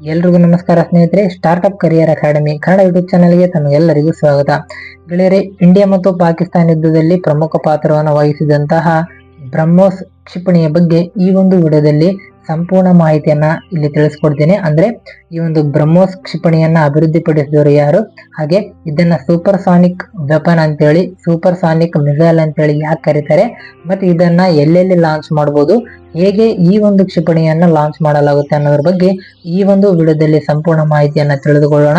ಎಲ್ರಿಗೂ ನಮಸ್ಕಾರ ಸ್ನೇಹಿತರೆ startup career academy Kannada YouTube ಚಾನಲ್ಗೆ ತಮಗೆಲ್ಲರಿಗೂ ಸ್ವಾಗತ. ಗೆಳೆಯರೆ ಇಂಡಿಯಾ ಮತ್ತು ಪಾಕಿಸ್ತಾನ ಯುದ್ಧದಲ್ಲಿ ಪ್ರಮುಖ ಪಾತ್ರವನ್ನು ವಹಿಸಿದಂತಹ ಬ್ರಹ್ಮೋಸ್ ಕ್ಷಿಪಣಿಯ ಬಗ್ಗೆ ಈ ಒಂದು ವಿಡಿಯೋದಲ್ಲಿ ಸಂಪೂರ್ಣ ಮಾಹಿತಿಯನ್ನ ಇಲ್ಲಿ ತಿಳಿಸ್ಕೊಡ್ತೀನಿ. ಅಂದ್ರೆ ಈ ಒಂದು ಬ್ರಹ್ಮೋಸ್ ಕ್ಷಿಪಣಿಯನ್ನ ಅಭಿವೃದ್ಧಿಪಡಿಸಿದವರು ಯಾರು? ಹಾಗೆ ಇದನ್ನ ಸೂಪರ್ ಸಾನಿಕ್ ವೆಪನ್ ಅಂತೇಳಿ ಸೂಪರ್ ಸಾನಿಕ್ ಮಿಸೈಲ್ ಅಂತೇಳಿ ಯಾಕೆ ಕರೀತಾರೆ? ಮತ್ತೆ ಇದನ್ನ ಎಲ್ಲೆಲ್ಲಿ ಲಾಂಚ್ ಮಾಡಬಹುದು ಹೇಗೆ ಈ ಒಂದು ಕ್ಷಿಪಣಿಯನ್ನ ಲಾಂಚ್ ಮಾಡಲಾಗುತ್ತೆ ಅನ್ನೋದ್ರ ಬಗ್ಗೆ ಈ ಒಂದು ವಿಡಿಯೋದಲ್ಲಿ ಸಂಪೂರ್ಣ ಮಾಹಿತಿಯನ್ನ ತಿಳಿದುಕೊಳ್ಳೋಣ.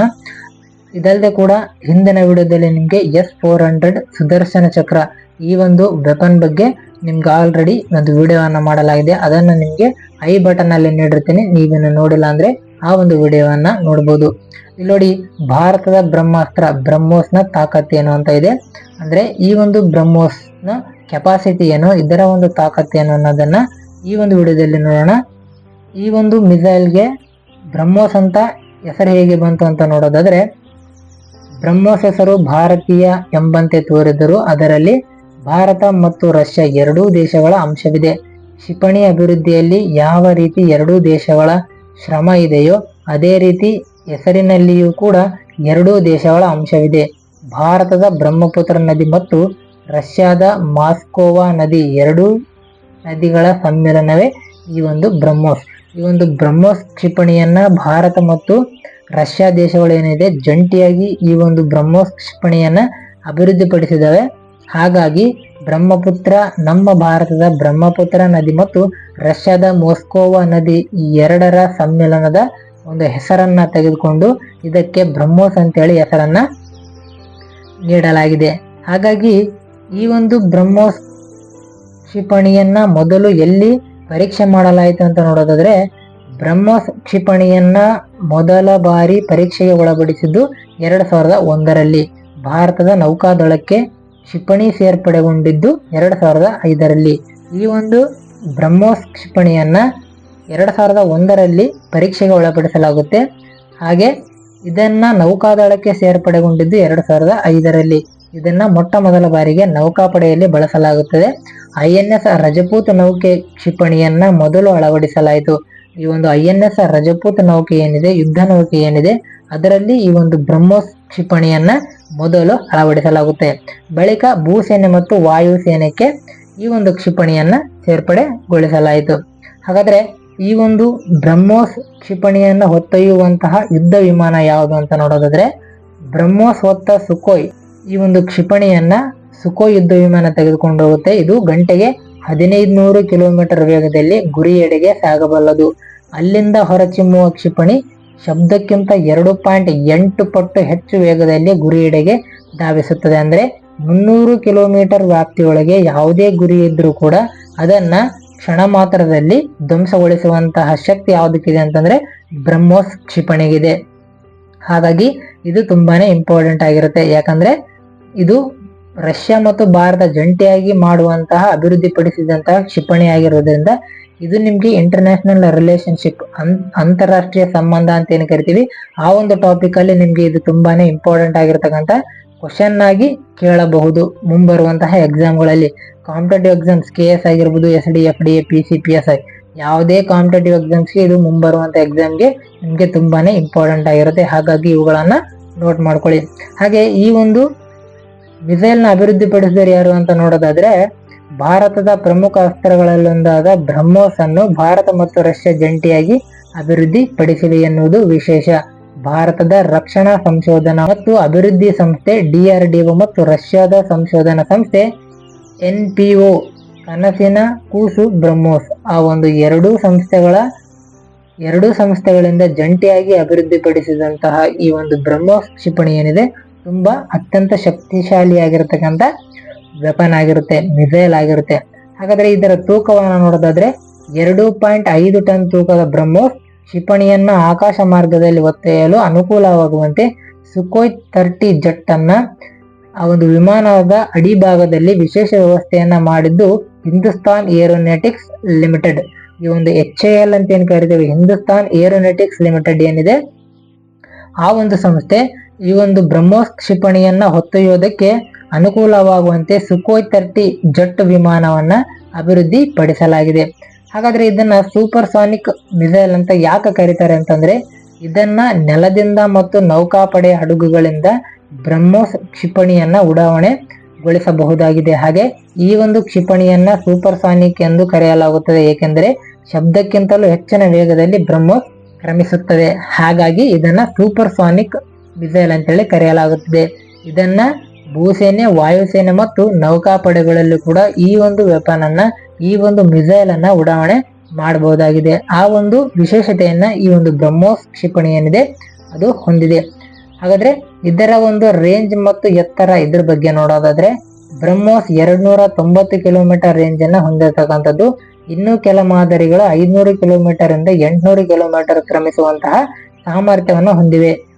ಇದಲ್ಲದೆ ಕೂಡ ಹಿಂದಿನ ವಿಡಿಯೋದಲ್ಲಿ ನಿಮಗೆ ಎಸ್ ಫೋರ್ ಹಂಡ್ರೆಡ್ ಸುದರ್ಶನ ಚಕ್ರ ಈ ಒಂದು ವೆಪನ್ ಬಗ್ಗೆ ನಿಮ್ಗೆ ಆಲ್ರೆಡಿ ಒಂದು ವಿಡಿಯೋವನ್ನು ಮಾಡಲಾಗಿದೆ. ಅದನ್ನು ನಿಮಗೆ ಐ ಬಟನ್ ಅಲ್ಲಿ ನೀಡಿರ್ತೀನಿ. ನೀವೇನು ನೋಡಿಲ್ಲ ಅಂದ್ರೆ ಆ ಒಂದು ವಿಡಿಯೋವನ್ನ ನೋಡಬಹುದು ಇಲ್ಲಿ ನೋಡಿ, ಭಾರತದ ಬ್ರಹ್ಮಾಸ್ತ್ರ, ಬ್ರಹ್ಮೋಸ್ನ ಏನು ಅಂತ ಇದೆ. ಅಂದ್ರೆ ಈ ಒಂದು ಬ್ರಹ್ಮೋಸ್ನ ಕೆಪಾಸಿಟಿ ಏನು, ಇದರ ಒಂದು ತಾಕತ್ತೇನು ಏನು ಅನ್ನೋದನ್ನ ಈ ಒಂದು ವಿಡಿಯೋದಲ್ಲಿ ನೋಡೋಣ. ಈ ಒಂದು ಮಿಸೈಲ್ಗೆ ಬ್ರಹ್ಮೋಸ್ ಅಂತ ಹೆಸರು ಹೇಗೆ ಬಂತು ಅಂತ ನೋಡೋದಾದ್ರೆ, ಬ್ರಹ್ಮೋಸ್ ಹೆಸರು ಭಾರತೀಯ ಎಂಬಂತೆ ತೋರಿದರು ಅದರಲ್ಲಿ ಭಾರತ ಮತ್ತು ರಷ್ಯಾ ಎರಡೂ ದೇಶಗಳ ಅಂಶವಿದೆ. ಕ್ಷಿಪಣಿ ಅಭಿವೃದ್ಧಿಯಲ್ಲಿ ಯಾವ ರೀತಿ ಎರಡೂ ದೇಶಗಳ ಶ್ರಮ ಇದೆಯೋ ಅದೇ ರೀತಿ ಹೆಸರಿನಲ್ಲಿಯೂ ಕೂಡ ಎರಡೂ ದೇಶಗಳ ಅಂಶವಿದೆ. ಭಾರತದ ಬ್ರಹ್ಮಪುತ್ರ ನದಿ ಮತ್ತು ರಷ್ಯಾದ ಮಾಸ್ಕೋವಾ ನದಿ ಎರಡೂ ನದಿಗಳ ಸಮ್ಮಿಲನವೇ ಈ ಒಂದು ಬ್ರಹ್ಮೋಸ್. ಈ ಒಂದು ಬ್ರಹ್ಮೋಸ್ ಕ್ಷಿಪಣಿಯನ್ನು ಭಾರತ ಮತ್ತು ರಷ್ಯಾ ದೇಶಗಳೇನಿದೆ ಜಂಟಿಯಾಗಿ ಈ ಒಂದು ಬ್ರಹ್ಮೋಸ್ ಕ್ಷಿಪಣಿಯನ್ನು ಅಭಿವೃದ್ಧಿಪಡಿಸಿದವೆ. ಹಾಗಾಗಿ ಬ್ರಹ್ಮಪುತ್ರ ನಮ್ಮ ಭಾರತದ ಬ್ರಹ್ಮಪುತ್ರ ನದಿ ಮತ್ತು ರಷ್ಯಾದ ಮೋಸ್ಕೋವಾ ನದಿ ಈ ಎರಡರ ಸಮ್ಮೇಳನದ ಒಂದು ಹೆಸರನ್ನ ತೆಗೆದುಕೊಂಡು ಇದಕ್ಕೆ ಬ್ರಹ್ಮೋಸ್ ಅಂತೇಳಿ ಹೆಸರನ್ನ ನೀಡಲಾಗಿದೆ. ಹಾಗಾಗಿ ಈ ಒಂದು ಬ್ರಹ್ಮೋಸ್ ಕ್ಷಿಪಣಿಯನ್ನ ಮೊದಲು ಎಲ್ಲಿ ಪರೀಕ್ಷೆ ಮಾಡಲಾಯಿತು ಅಂತ ನೋಡೋದಾದ್ರೆ ಬ್ರಹ್ಮೋಸ್ ಕ್ಷಿಪಣಿಯನ್ನ ಮೊದಲ ಬಾರಿ ಪರೀಕ್ಷೆಗೆ ಒಳಪಡಿಸಿದ್ದು ಎರಡು ಸಾವಿರದ ಒಂದರಲ್ಲಿ. ಭಾರತದ ನೌಕಾದಳಕ್ಕೆ ಕ್ಷಿಪಣಿ ಸೇರ್ಪಡೆಗೊಂಡಿದ್ದು ಎರಡು ಸಾವಿರದ ಐದರಲ್ಲಿ. ಈ ಒಂದು ಬ್ರಹ್ಮೋಸ್ ಕ್ಷಿಪಣಿಯನ್ನು ಎರಡು ಸಾವಿರದ ಒಂದರಲ್ಲಿ ಪರೀಕ್ಷೆಗೆ ಒಳಪಡಿಸಲಾಗುತ್ತೆ. ಹಾಗೆ ಇದನ್ನು ನೌಕಾದಳಕ್ಕೆ ಸೇರ್ಪಡೆಗೊಂಡಿದ್ದು ಎರಡು ಸಾವಿರದ ಐದರಲ್ಲಿ. ಇದನ್ನು ಮೊಟ್ಟ ಮೊದಲ ಬಾರಿಗೆ ನೌಕಾಪಡೆಯಲ್ಲಿ ಬಳಸಲಾಗುತ್ತದೆ. ಐ ಎನ್ ಎಸ್ ರಜಪೂತ್ ನೌಕೆ ಕ್ಷಿಪಣಿಯನ್ನು ಮೊದಲು ಅಳವಡಿಸಲಾಯಿತು. ಈ ಒಂದು ಐ ಎನ್ ಎಸ್ ರಜಪೂತ್ ನೌಕೆ ಏನಿದೆ, ಯುದ್ಧ ನೌಕೆ ಏನಿದೆ, ಅದರಲ್ಲಿ ಈ ಒಂದು ಬ್ರಹ್ಮೋಸ್ ಕ್ಷಿಪಣಿಯನ್ನ ಮೊದಲು ಅಳವಡಿಸಲಾಗುತ್ತೆ. ಬಳಿಕ ಭೂಸೇನೆ ಮತ್ತು ವಾಯುಸೇನೆಗೆ ಈ ಒಂದು ಕ್ಷಿಪಣಿಯನ್ನ ಸೇರ್ಪಡೆಗೊಳಿಸಲಾಯಿತು. ಹಾಗಾದ್ರೆ ಈ ಒಂದು ಬ್ರಹ್ಮೋಸ್ ಕ್ಷಿಪಣಿಯನ್ನ ಹೊತ್ತೊಯ್ಯುವಂತಹ ಯುದ್ಧ ವಿಮಾನ ಯಾವುದು ಅಂತ ನೋಡೋದಾದ್ರೆ ಬ್ರಹ್ಮೋಸ್ ಹೊತ್ತ ಸುಖೋಯ್ ಈ ಒಂದು ಕ್ಷಿಪಣಿಯನ್ನ ಸುಖೋಯ್ ಯುದ್ಧ ವಿಮಾನ ತೆಗೆದುಕೊಂಡು ಹೋಗುತ್ತೆ. ಇದು ಗಂಟೆಗೆ ಹದಿನೈದು ನೂರು ಕಿಲೋಮೀಟರ್ ವೇಗದಲ್ಲಿ ಗುರಿಯೆಡೆಗೆ ಸಾಗಬಲ್ಲದು. ಅಲ್ಲಿಂದ ಹೊರಚಿಮ್ಮುವ ಕ್ಷಿಪಣಿ ಶಬ್ದಕ್ಕಿಂತ ಎರಡು ಪಾಯಿಂಟ್ ಎಂಟು ಪಟ್ಟು ಹೆಚ್ಚು ವೇಗದಲ್ಲಿ ಗುರಿಯೆಡೆಗೆ ಧಾವಿಸುತ್ತದೆ. ಅಂದರೆ ಮುನ್ನೂರು ಕಿಲೋಮೀಟರ್ ವ್ಯಾಪ್ತಿಯೊಳಗೆ ಯಾವುದೇ ಗುರಿ ಇದ್ದರೂ ಕೂಡ ಅದನ್ನು ಕ್ಷಣ ಮಾತ್ರದಲ್ಲಿ ಧ್ವಂಸಗೊಳಿಸುವಂತಹ ಶಕ್ತಿ ಯಾವುದಕ್ಕಿದೆ ಅಂತಂದರೆ ಬ್ರಹ್ಮೋಸ್ ಕ್ಷಿಪಣಿಗಿದೆ ಹಾಗಾಗಿ ಇದು ತುಂಬಾ ಇಂಪಾರ್ಟೆಂಟ್ ಆಗಿರುತ್ತೆ. ಯಾಕಂದರೆ ಇದು ರಷ್ಯಾ ಮತ್ತು ಭಾರತ ಜಂಟಿಯಾಗಿ ಮಾಡುವಂತಹ ಅಭಿವೃದ್ಧಿಪಡಿಸಿದಂತಹ ಕ್ಷಿಪಣಿ ಆಗಿರೋದ್ರಿಂದ ಇದು ನಿಮ್ಗೆ ಇಂಟರ್ನ್ಯಾಷನಲ್ ರಿಲೇಶನ್ಶಿಪ್ ಅಂತಾರಾಷ್ಟ್ರೀಯ ಸಂಬಂಧ ಅಂತ ಏನು ಕರಿತೀವಿ? ಆ ಒಂದು ಟಾಪಿಕ್ ಅಲ್ಲಿ ನಿಮ್ಗೆ ಇದು ತುಂಬಾನೇ ಇಂಪಾರ್ಟೆಂಟ್ ಆಗಿರ್ತಕ್ಕಂಥ ಕ್ವಶನ್ ಆಗಿ ಕೇಳಬಹುದು, ಮುಂಬರುವಂತಹ ಎಕ್ಸಾಮ್ಗಳಲ್ಲಿ ಕಾಂಪಿಟೇಟಿವ್ ಎಕ್ಸಾಮ್ಸ್ ಕೆ ಎಸ್ ಆಗಿರ್ಬೋದು S D F D A P C P S I ಯಾವುದೇ ಕಾಂಪಿಟೇಟಿವ್ ಎಕ್ಸಾಮ್ಸ್ಗೆ ಇದು ಮುಂಬರುವಂತ ಎಕ್ಸಾಮ್ಗೆ ನಿಮಗೆ ತುಂಬಾನೇ ಇಂಪಾರ್ಟೆಂಟ್ ಆಗಿರುತ್ತೆ. ಹಾಗಾಗಿ ಇವುಗಳನ್ನು ನೋಟ್ ಮಾಡ್ಕೊಳ್ಳಿ. ಹಾಗೆ ಈ ಒಂದು ಮಿಸೈಲ್ನ ಅಭಿವೃದ್ಧಿಪಡಿಸಿದವರು ಯಾರು ಅಂತ ನೋಡೋದಾದ್ರೆ, ಭಾರತದ ಪ್ರಮುಖ ಅಸ್ತ್ರಗಳಲ್ಲೊಂದಾದ ಬ್ರಹ್ಮೋಸ್ ಅನ್ನು ಭಾರತ ಮತ್ತು ರಷ್ಯಾ ಜಂಟಿಯಾಗಿ ಅಭಿವೃದ್ಧಿ ಪಡಿಸಿವೆ ಎನ್ನುವುದು ವಿಶೇಷ. ಭಾರತದ ರಕ್ಷಣಾ ಸಂಶೋಧನಾ ಮತ್ತು ಅಭಿವೃದ್ಧಿ ಸಂಸ್ಥೆ ಡಿಆರ್ಡಿಒ ಮತ್ತು ರಷ್ಯಾದ ಸಂಶೋಧನಾ ಸಂಸ್ಥೆ ಎನ್ ಪಿ ಒ, ಕನಸಿನ ಕೂಸು ಬ್ರಹ್ಮೋಸ್. ಆ ಒಂದು ಎರಡೂ ಸಂಸ್ಥೆಗಳ, ಎರಡೂ ಸಂಸ್ಥೆಗಳಿಂದ ಜಂಟಿಯಾಗಿ ಅಭಿವೃದ್ಧಿಪಡಿಸಿದಂತಹ ಈ ಒಂದು ಬ್ರಹ್ಮೋಸ್ ಕ್ಷಿಪಣಿ ಏನಿದೆ ತುಂಬಾ ಅತ್ಯಂತ ಶಕ್ತಿಶಾಲಿಯಾಗಿರ್ತಕ್ಕಂಥ ವೆಪನ್ ಆಗಿರುತ್ತೆ ಮಿಸೈಲ್ ಆಗಿರುತ್ತೆ. ಹಾಗಾದರೆ ಇದರ ತೂಕವನ್ನು ನೋಡೋದಾದ್ರೆ ಎರಡು ಪಾಯಿಂಟ್ ಐದು ಟನ್ ತೂಕದ ಬ್ರಹ್ಮೋಸ್ ಕ್ಷಿಪಣಿಯನ್ನು ಆಕಾಶ ಮಾರ್ಗದಲ್ಲಿ ಒತ್ತೆಯಲು ಅನುಕೂಲವಾಗುವಂತೆ ಸುಕೋಯ್ ತರ್ಟಿ ಜಟ್ ಅನ್ನ ಆ ಒಂದು ವಿಮಾನದ ಅಡಿಭಾಗದಲ್ಲಿ ವಿಶೇಷ ವ್ಯವಸ್ಥೆಯನ್ನ ಮಾಡಿದ್ದು ಹಿಂದೂಸ್ತಾನ್ ಏರೋನೆಟಿಕ್ಸ್ ಲಿಮಿಟೆಡ್ ಈ ಒಂದು ಎಚ್ ಎ ಎಲ್ ಅಂತ ಏನು ಕರಿತೀವಿ? ಹಿಂದೂಸ್ತಾನ್ ಏರೋನೆಟಿಕ್ಸ್ ಲಿಮಿಟೆಡ್ ಏನಿದೆ? ಆ ಒಂದು ಸಂಸ್ಥೆ ಈ ಒಂದು ಬ್ರಹ್ಮೋಸ್ ಕ್ಷಿಪಣಿಯನ್ನ ಹೊತ್ತೊಯ್ಯೋದಕ್ಕೆ ಅನುಕೂಲವಾಗುವಂತೆ ಸುಖೋಯ್ ತರ್ಟಿ ಜಟ್ ವಿಮಾನವನ್ನ ಅಭಿವೃದ್ಧಿ ಪಡಿಸಲಾಗಿದೆ. ಹಾಗಾದ್ರೆ ಇದನ್ನ ಸೂಪರ್ ಸಾನಿಕ್ ಮಿಸೈಲ್ ಅಂತ ಯಾಕೆ ಕರೀತಾರೆ ಅಂತಂದ್ರೆ, ಇದನ್ನ ನೆಲದಿಂದ ಮತ್ತು ನೌಕಾಪಡೆ ಹಡಗುಗಳಿಂದ ಬ್ರಹ್ಮೋಸ್ ಕ್ಷಿಪಣಿಯನ್ನ ಉಡಾವಣೆಗೊಳಿಸಬಹುದಾಗಿದೆ. ಹಾಗೆ ಈ ಒಂದು ಕ್ಷಿಪಣಿಯನ್ನ ಸೂಪರ್ ಸಾನಿಕ್ ಎಂದು ಕರೆಯಲಾಗುತ್ತದೆ. ಏಕೆಂದರೆ ಶಬ್ದಕ್ಕಿಂತಲೂ ಹೆಚ್ಚಿನ ವೇಗದಲ್ಲಿ ಬ್ರಹ್ಮೋಸ್ ಕ್ರಮಿಸುತ್ತದೆ. ಹಾಗಾಗಿ ಇದನ್ನ ಸೂಪರ್ಸಾನಿಕ್ ಮಿಸೈಲ್ ಅಂತೇಳಿ ಕರೆಯಲಾಗುತ್ತದೆ. ಇದನ್ನ ಭೂಸೇನೆ, ವಾಯುಸೇನೆ ಮತ್ತು ನೌಕಾಪಡೆಗಳಲ್ಲೂ ಕೂಡ ಈ ಒಂದು ವೆಪನ್ ಅನ್ನ ಈ ಒಂದು ಮಿಸೈಲ್ ಅನ್ನ ಉಡಾವಣೆ ಮಾಡಬಹುದಾಗಿದೆ. ಆ ಒಂದು ವಿಶೇಷತೆಯನ್ನ ಈ ಒಂದು ಬ್ರಹ್ಮೋಸ್ ಕ್ಷಿಪಣಿ ಏನಿದೆ ಅದು ಹೊಂದಿದೆ. ಹಾಗಾದ್ರೆ ಇದರ ಒಂದು ರೇಂಜ್ ಮತ್ತು ಎತ್ತರ ಇದ್ರ ಬಗ್ಗೆ ನೋಡೋದಾದ್ರೆ, ಬ್ರಹ್ಮೋಸ್ ಎರಡ್ ನೂರ ತೊಂಬತ್ತು ಕಿಲೋಮೀಟರ್ ರೇಂಜ್ ಅನ್ನ ಹೊಂದಿರತಕ್ಕಂಥದ್ದು, ಇನ್ನು ಕೆಲ ಮಾದರಿಗಳು ಐದ್ನೂರು ಕಿಲೋಮೀಟರ್ ಇಂದ ಎಂಟುನೂರು ಕಿಲೋಮೀಟರ್ ಕ್ರಮಿಸುವಂತಹ ಸಾಮರ್ಥ್ಯವನ್ನು ಹೊಂದಿವೆ.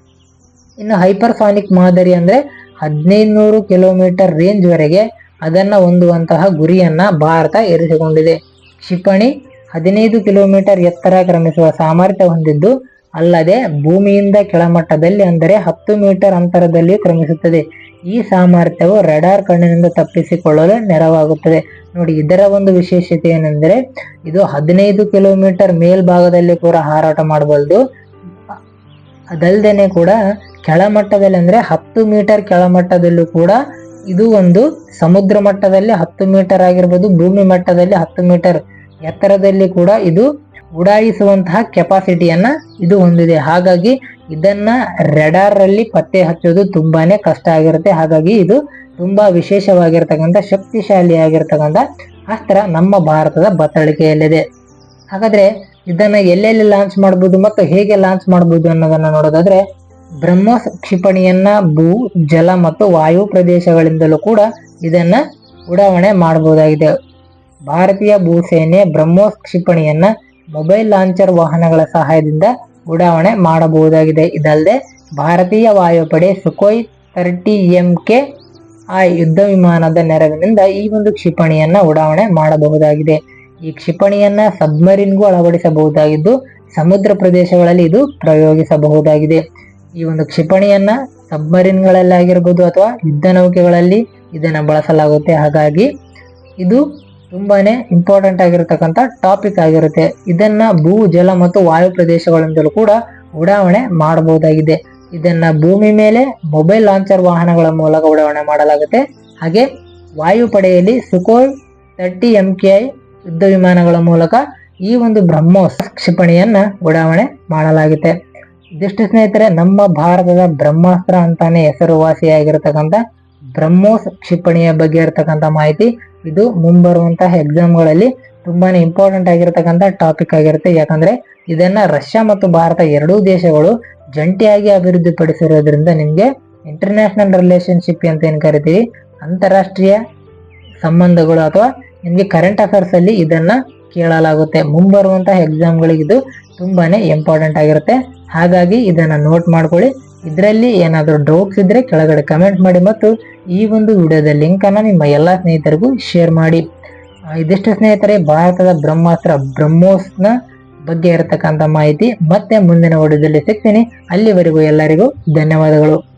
ಇನ್ನು ಹೈಪರ್ಫಾನಿಕ್ ಮಾದರಿ ಅಂದ್ರೆ ಹದಿನೈದುನೂರು ಕಿಲೋಮೀಟರ್ ರೇಂಜ್ ವರೆಗೆ ಅದನ್ನ ಹೊಂದುವಂತಹ ಗುರಿಯನ್ನು ಭಾರತ ಇರಿಸಿಕೊಂಡಿದೆ. ಕ್ಷಿಪಣಿ ಹದಿನೈದು ಕಿಲೋಮೀಟರ್ ಎತ್ತರ ಕ್ರಮಿಸುವ ಸಾಮರ್ಥ್ಯ ಹೊಂದಿದ್ದು ಅಲ್ಲದೆ ಭೂಮಿಯಿಂದ ಕೆಳಮಟ್ಟದಲ್ಲಿ ಅಂದರೆ ಹತ್ತು ಮೀಟರ್ ಅಂತರದಲ್ಲಿ ಕ್ರಮಿಸುತ್ತದೆ. ಈ ಸಾಮರ್ಥ್ಯವು ರೆಡಾರ್ ಕಣ್ಣಿನಿಂದ ತಪ್ಪಿಸಿಕೊಳ್ಳಲು ನೆರವಾಗುತ್ತದೆ. ನೋಡಿ, ಇದರ ಒಂದು ವಿಶೇಷತೆ ಏನೆಂದರೆ ಇದು ಹದಿನೈದು ಕಿಲೋಮೀಟರ್ ಮೇಲ್ಭಾಗದಲ್ಲಿ ಕೂಡ ಹಾರಾಟ ಮಾಡಬಲ್ಲದು ಅದಲ್ದೇನೆ ಕೂಡ ಕೆಳಮಟ್ಟದಲ್ಲಿ ಅಂದ್ರೆ ಹತ್ತು ಮೀಟರ್ ಕೆಳಮಟ್ಟದಲ್ಲೂ ಕೂಡ ಇದು ಒಂದು ಸಮುದ್ರ ಮಟ್ಟದಲ್ಲಿ ಹತ್ತು ಮೀಟರ್ ಆಗಿರ್ಬೋದು, ಭೂಮಿ ಮಟ್ಟದಲ್ಲಿ ಹತ್ತು ಮೀಟರ್ ಎತ್ತರದಲ್ಲಿ ಕೂಡ ಇದು ಉಡಾಯಿಸುವಂತಹ ಕೆಪಾಸಿಟಿಯನ್ನ ಇದು ಹೊಂದಿದೆ. ಹಾಗಾಗಿ ಇದನ್ನ ರೆಡಾರ್ ಅಲ್ಲಿ ಪತ್ತೆ ಹಚ್ಚೋದು ತುಂಬಾನೇ ಕಷ್ಟ ಆಗಿರುತ್ತೆ. ಹಾಗಾಗಿ ಇದು ತುಂಬಾ ವಿಶೇಷವಾಗಿರ್ತಕ್ಕಂಥ ಶಕ್ತಿಶಾಲಿಯಾಗಿರ್ತಕ್ಕಂಥ ಅಸ್ತ್ರ ನಮ್ಮ ಭಾರತದ ಬತ್ತಳಿಕೆಯಲ್ಲಿದೆ. ಹಾಗಾದ್ರೆ ಇದನ್ನ ಎಲ್ಲೆಲ್ಲಿ ಲಾಂಚ್ ಮಾಡಬಹುದು ಮತ್ತು ಹೇಗೆ ಲಾಂಚ್ ಮಾಡಬಹುದು ಅನ್ನೋದನ್ನ ನೋಡೋದಾದ್ರೆ ಬ್ರಹ್ಮೋಸ್ ಕ್ಷಿಪಣಿಯನ್ನ ಭೂ, ಜಲ ಮತ್ತು ವಾಯು ಪ್ರದೇಶಗಳಿಂದಲೂ ಕೂಡ ಇದನ್ನ ಉಡಾವಣೆ ಮಾಡಬಹುದಾಗಿದೆ. ಭಾರತೀಯ ಭೂಸೇನೆ ಬ್ರಹ್ಮೋಸ್ ಕ್ಷಿಪಣಿಯನ್ನ ಮೊಬೈಲ್ ಲಾಂಚರ್ ವಾಹನಗಳ ಸಹಾಯದಿಂದ ಉಡಾವಣೆ ಮಾಡಬಹುದಾಗಿದೆ. ಇದಲ್ಲದೆ ಭಾರತೀಯ ವಾಯುಪಡೆ ಸುಖೋಯ್ ತರ್ಟಿ ಎಂ ಕೆ ಆ ಯುದ್ಧ ವಿಮಾನದ ನೆರವಿನಿಂದ ಈ ಒಂದು ಕ್ಷಿಪಣಿಯನ್ನ ಉಡಾವಣೆ ಮಾಡಬಹುದಾಗಿದೆ. ಈ ಕ್ಷಿಪಣಿಯನ್ನ ಸಬ್ಮರಿನ್ಗೂ ಅಳವಡಿಸಬಹುದಾಗಿದ್ದು, ಸಮುದ್ರ ಪ್ರದೇಶಗಳಲ್ಲಿ ಇದು ಪ್ರಯೋಗಿಸಬಹುದಾಗಿದೆ. ಈ ಒಂದು ಕ್ಷಿಪಣಿಯನ್ನ ಸಬ್ಮರಿನ್ಗಳಲ್ಲಾಗಿರ್ಬೋದು ಅಥವಾ ಯುದ್ಧ ನೌಕೆಗಳಲ್ಲಿ ಇದನ್ನ ಬಳಸಲಾಗುತ್ತೆ. ಹಾಗಾಗಿ ಇದು ತುಂಬಾನೇ ಇಂಪಾರ್ಟೆಂಟ್ ಆಗಿರತಕ್ಕಂತ ಟಾಪಿಕ್ ಆಗಿರುತ್ತೆ. ಇದನ್ನ ಭೂ, ಜಲ ಮತ್ತು ವಾಯು ಪ್ರದೇಶಗಳಿಂದಲೂ ಕೂಡ ಉಡಾವಣೆ ಮಾಡಬಹುದಾಗಿದೆ. ಇದನ್ನ ಭೂಮಿ ಮೇಲೆ ಮೊಬೈಲ್ ಲಾಂಚರ್ ವಾಹನಗಳ ಮೂಲಕ ಉಡಾವಣೆ ಮಾಡಲಾಗುತ್ತೆ. ಹಾಗೆ ವಾಯುಪಡೆಯಲ್ಲಿ Sukhoi thirty M K I ಯುದ್ಧ ವಿಮಾನಗಳ ಮೂಲಕ ಈ ಒಂದು ಬ್ರಹ್ಮೋಸ್ ಕ್ಷಿಪಣಿಯನ್ನ ಉಡಾವಣೆ ಮಾಡಲಾಗುತ್ತೆ. ಇದಿಷ್ಟು ಸ್ನೇಹಿತರೆ, ನಮ್ಮ ಭಾರತದ ಬ್ರಹ್ಮಾಸ್ತ್ರ ಅಂತಾನೆ ಹೆಸರುವಾಸಿಯಾಗಿರ್ತಕ್ಕಂಥ ಬ್ರಹ್ಮೋಸ್ ಕ್ಷಿಪಣಿಯ ಬಗ್ಗೆ ಇರತಕ್ಕಂಥ ಮಾಹಿತಿ ಇದು ಮುಂಬರುವಂತಹ ಎಕ್ಸಾಮ್ಗಳಲ್ಲಿ ತುಂಬಾನೇ ಇಂಪಾರ್ಟೆಂಟ್ ಆಗಿರತಕ್ಕಂಥ ಟಾಪಿಕ್ ಆಗಿರುತ್ತೆ. ಯಾಕಂದ್ರೆ ಇದನ್ನ ರಷ್ಯಾ ಮತ್ತು ಭಾರತ ಎರಡೂ ದೇಶಗಳು ಜಂಟಿಯಾಗಿ ಅಭಿವೃದ್ಧಿಪಡಿಸಿರೋದ್ರಿಂದ ನಿಮ್ಗೆ ಇಂಟರ್ನ್ಯಾಷನಲ್ ರಿಲೇಶನ್ಶಿಪ್ ಅಂತ ಏನ್ ಕರಿತೀವಿ? ಅಂತಾರಾಷ್ಟ್ರೀಯ ಸಂಬಂಧಗಳು ಅಥವಾ ನಿಮ್ಗೆ ಕರೆಂಟ್ ಅಫೇರ್ಸ್ ಅಲ್ಲಿ ಇದನ್ನ ಕೇಳಲಾಗುತ್ತೆ. ಮುಂಬರುವಂತಹ ಎಕ್ಸಾಮ್ಗಳಿಗೆ ಇದು ತುಂಬಾನೇ ಇಂಪಾರ್ಟೆಂಟ್ ಆಗಿರುತ್ತೆ. ಹಾಗಾಗಿ ಇದನ್ನ ನೋಟ್ ಮಾಡ್ಕೊಳ್ಳಿ. ಇದರಲ್ಲಿ ಏನಾದರೂ ಡೌಟ್ಸ್ ಇದ್ದರೆ ಕೆಳಗಡೆ ಕಮೆಂಟ್ ಮಾಡಿ ಮತ್ತು ಈ ಒಂದು ವಿಡಿಯೋದ ಲಿಂಕನ್ನು ನಿಮ್ಮ ಎಲ್ಲಾ ಸ್ನೇಹಿತರಿಗೂ ಶೇರ್ ಮಾಡಿ. ಇದಿಷ್ಟು ಸ್ನೇಹಿತರೆ, ಭಾರತದ ಬ್ರಹ್ಮಾಸ್ತ್ರ ಬ್ರಹ್ಮೋಸ್ನ ಬಗ್ಗೆ ಇರತಕ್ಕಂಥ ಮಾಹಿತಿ ಮತ್ತೆ ಮುಂದಿನ ವಿಡಿಯೋದಲ್ಲಿ ಸಿಗ್ತೀನಿ. ಅಲ್ಲಿವರೆಗೂ ಎಲ್ಲರಿಗೂ ಧನ್ಯವಾದಗಳು.